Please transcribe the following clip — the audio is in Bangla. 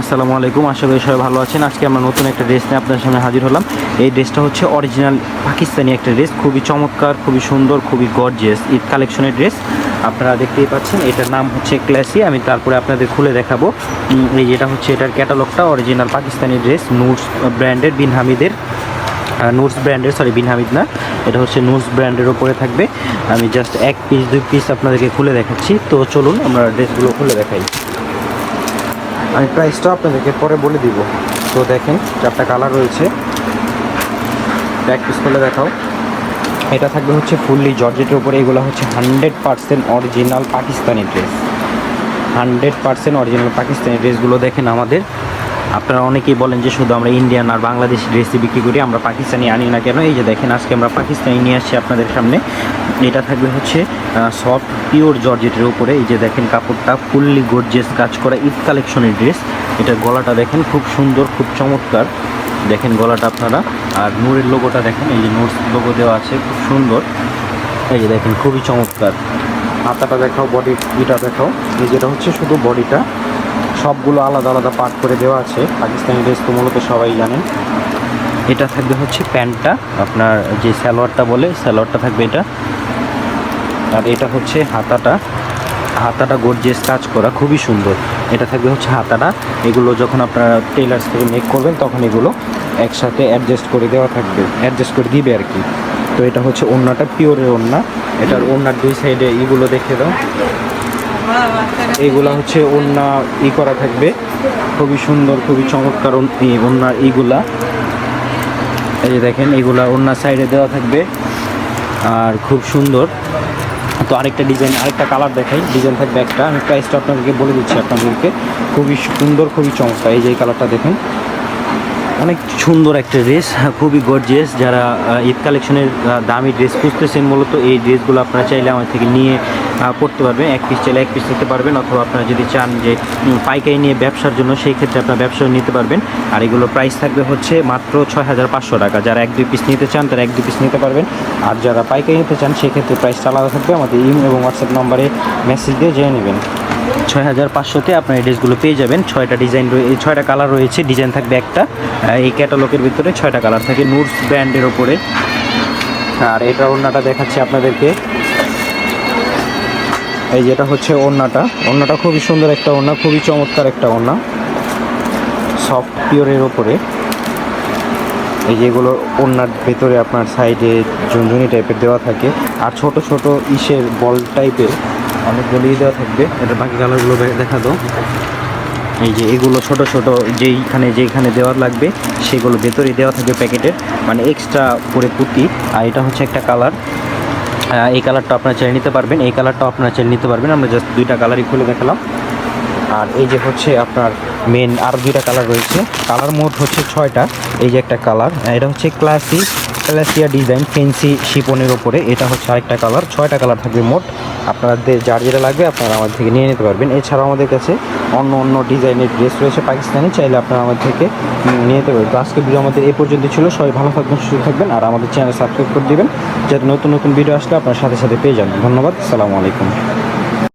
আসসালামু আলাইকুম, আশা করি সবাই ভালো আছেন। আজকে আমরা নতুন একটা ড্রেস নিয়ে আপনার সামনে হাজির হলাম। এই ড্রেসটা হচ্ছে অরিজিনাল পাকিস্তানি একটা ড্রেস খুবই চমৎকার, খুবই সুন্দর, খুবই গর্জিয়াস ঈদ কালেকশনের ড্রেস আপনারা দেখতেই পাচ্ছেন, এটার নাম হচ্ছে ক্লাসি আমি তারপরে আপনাদের খুলে দেখাবো। এই যেটা হচ্ছে এটার ক্যাটালগটা অরিজিনাল পাকিস্তানি ড্রেস নুটস ব্র্যান্ডের বিন হামিদের নুটস ব্র্যান্ডের সরি বিন হামিদ না, এটা হচ্ছে নুটস ব্র্যান্ডের ওপরে থাকবে। আমি জাস্ট এক পিস দুই পিস আপনাদেরকে খুলে দেখাচ্ছি। তো চলুন, আমরা ড্রেসগুলো খুলে দেখাই। আমি প্রাইসটা আপনাদেরকে পরে বলে দিব। তো দেখেন, চারটা কালার রয়েছে। প্র্যাকটিস করলে দেখাও। এটা থাকবে হচ্ছে ফুললি জর্জেটের উপরে। এগুলো হচ্ছে hundred percent original Pakistani dress hundred percent original Pakistani ড্রেসগুলো দেখেন আমাদের। আপনারা অনেকেই বলেন যে শুধু আমরা ইন্ডিয়ান আর বাংলাদেশি ড্রেসই বিক্রি করি, আমরা পাকিস্তানি আনি না কেন? এই যে দেখেন, আজকে আমরা পাকিস্তানি নিয়ে আসছি আপনাদের সামনে। এটা থাকবে হচ্ছে সফট পিওর জর্জেটের উপরে। এই যে দেখেন, কাপড়টা ফুললি গর্জিয়াস কাজ করা ঈদ কালেকশনের ড্রেস এটার গলাটা দেখেন, খুব সুন্দর, খুব চমৎকার। দেখেন গলাটা আপনারা। আর নূরের লোগোটা দেখেন, এই যে নোটস লোগো দেওয়া আছে, খুব সুন্দর। এই যে দেখেন, খুবই চমৎকার। হাতাটা দেখাও বডি ইটা দেখাও। এই যেটা হচ্ছে শুধু বডিটা সবগুলো আলাদা আলাদা পার্ট করে দেওয়া আছে। পাকিস্তানি ড্রেস তো মূলত সবাই জানেন এটা থাকবে হচ্ছে প্যান্টটা। আপনার যে স্যালোয়ারটা বলে স্যালোয়ারটা থাকবে এটা। আর এটা হচ্ছে হাতাটা। হাতাটা গর্জিয়াস কাজ করা, খুবই সুন্দর। এটা থাকবে হচ্ছে হাতাটা। এগুলো যখন আপনারা টেলার্স থেকে মেক করবেন, তখন এগুলো একসাথে অ্যাডজাস্ট করে দেওয়া থাকবে। অ্যাডজাস্ট করে দিবে আর কি। তো এটা হচ্ছে ওড়নাটা পিওরের ওড়না। এটার ওড়নার দুই সাইডে ইগুলো দেখে দাও। এইগুলা হচ্ছে ওড়না ই করা থাকবে। খুবই সুন্দর, খুবই চমৎকার এই ওড়নার এইগুলা। এই যে দেখেন, এইগুলা ওড়নার সাইডে দেওয়া থাকবে। আর খুব সুন্দর। তো আরেকটা ডিজাইন, আরেকটা কালার দেখাই। ডিজাইন থাকবে একটা। আমি প্রাইসটা আপনাদেরকে বলে দিচ্ছি আপনাদেরকে। খুবই সুন্দর, খুবই চমৎকার। এই যে কালারটা দেখেন। অনেক সুন্দর একটা ড্রেস খুবই গর্জিয়াস যারা ঈদ কালেকশনের দামি ড্রেস খুঁজতেছেন, মূলত এই ড্রেসগুলো আপনারা চাইলে আমার থেকে নিয়ে পড়তে পারবেন। এক পিস চাইলে এক পিস নিতে পারবেন, অথবা আপনারা যদি চান যে পাইকারি নিয়ে ব্যবসার জন্য, সেই ক্ষেত্রে আপনার ব্যবসা নিতে পারবেন। আর এগুলো প্রাইস থাকবে হচ্ছে মাত্র ছয় হাজার পাঁচশো টাকা। যারা এক, দুই পিস নিতে চান, তারা এক, দুই পিস নিতে পারবেন। আর যারা পাইকারি নিতে চান, সেই ক্ষেত্রে প্রাইসটা আলাদা থাকবে। আমাদের ইমেল এবং হোয়াটসঅ্যাপ নম্বরে মেসেজ দিয়ে জেনে নেবেন। ছয় হাজার পাঁচশোতে আপনার এই ড্রেসগুলো পেয়ে যাবেন। ছয়টা ডিজাইন ছয়টা কালার রয়েছে, ডিজাইন থাকবে একটা। এই ক্যাটালগের ভিতরে ছয়টা কালার থাকে নুটস ব্র্যান্ডের ওপরে। আর এটা ওড়নাটা দেখাচ্ছি আপনাদেরকে। এই যেটা হচ্ছে ওড়নাটা। ওড়নাটা খুবই সুন্দর একটা ওড়না, খুবই চমৎকার একটা ওড়না। সফট, পিওরের ওপরে। এই যেগুলো ওড়নার ভেতরে আপনার সাইডে ঝুনঝুনি টাইপের দেওয়া থাকে। আর ছোট ছোট ইসের বল টাইপের অনেকগুলো ই দেওয়া থাকবে। এটা বাকি কালারগুলো দেখা দাও। এই যে এগুলো ছোট ছোট যেইখানে যেইখানে দেওয়ার লাগবে সেগুলো ভেতরেই দেওয়া থাকবে প্যাকেটের মানে এক্সট্রা করে পুঁতি। আর এটা হচ্ছে একটা কালার। এই কালারটা আপনারা চাইলে নিতে পারবেন। এই কালারটাও আপনারা চেয়ে নিতে পারবেন। আমরা জাস্ট দুইটা কালারই খুলে দেখালাম। আর এই যে হচ্ছে আপনার মেন আর দুইটা কালার রয়েছে। কালার মোট হচ্ছে ছয়টা। এই যে একটা কালার। এটা হচ্ছে ক্লাসিক ক্লাসিয়া ডিজাইন ফেন্সি শিপনের ওপরে এটা হচ্ছে আরেকটা কালার। ছয়টা কালার থাকবে মোট। আপনাদের যার যেটা লাগবে আপনারা আমাদের থেকে নিয়ে নিতে পারবেন। এছাড়াও আমাদের কাছে অন্য অন্য ডিজাইনের ড্রেস রয়েছে পাকিস্তানি, চাইলে আপনারা আমাদের থেকে নিয়ে নিতে পারবেন। তো আজকে ভিডিও আমাদের এ পর্যন্ত ছিল। সবাই ভালো থাকবেন, সুস্থ থাকবেন, আর আমাদের চ্যানেল সাবস্ক্রাইব করে দেবেন। যাতে নতুন নতুন ভিডিও আসলে আপনার সাথে সাথে পেয়ে যান ধন্যবাদ সালামু আলাইকুম।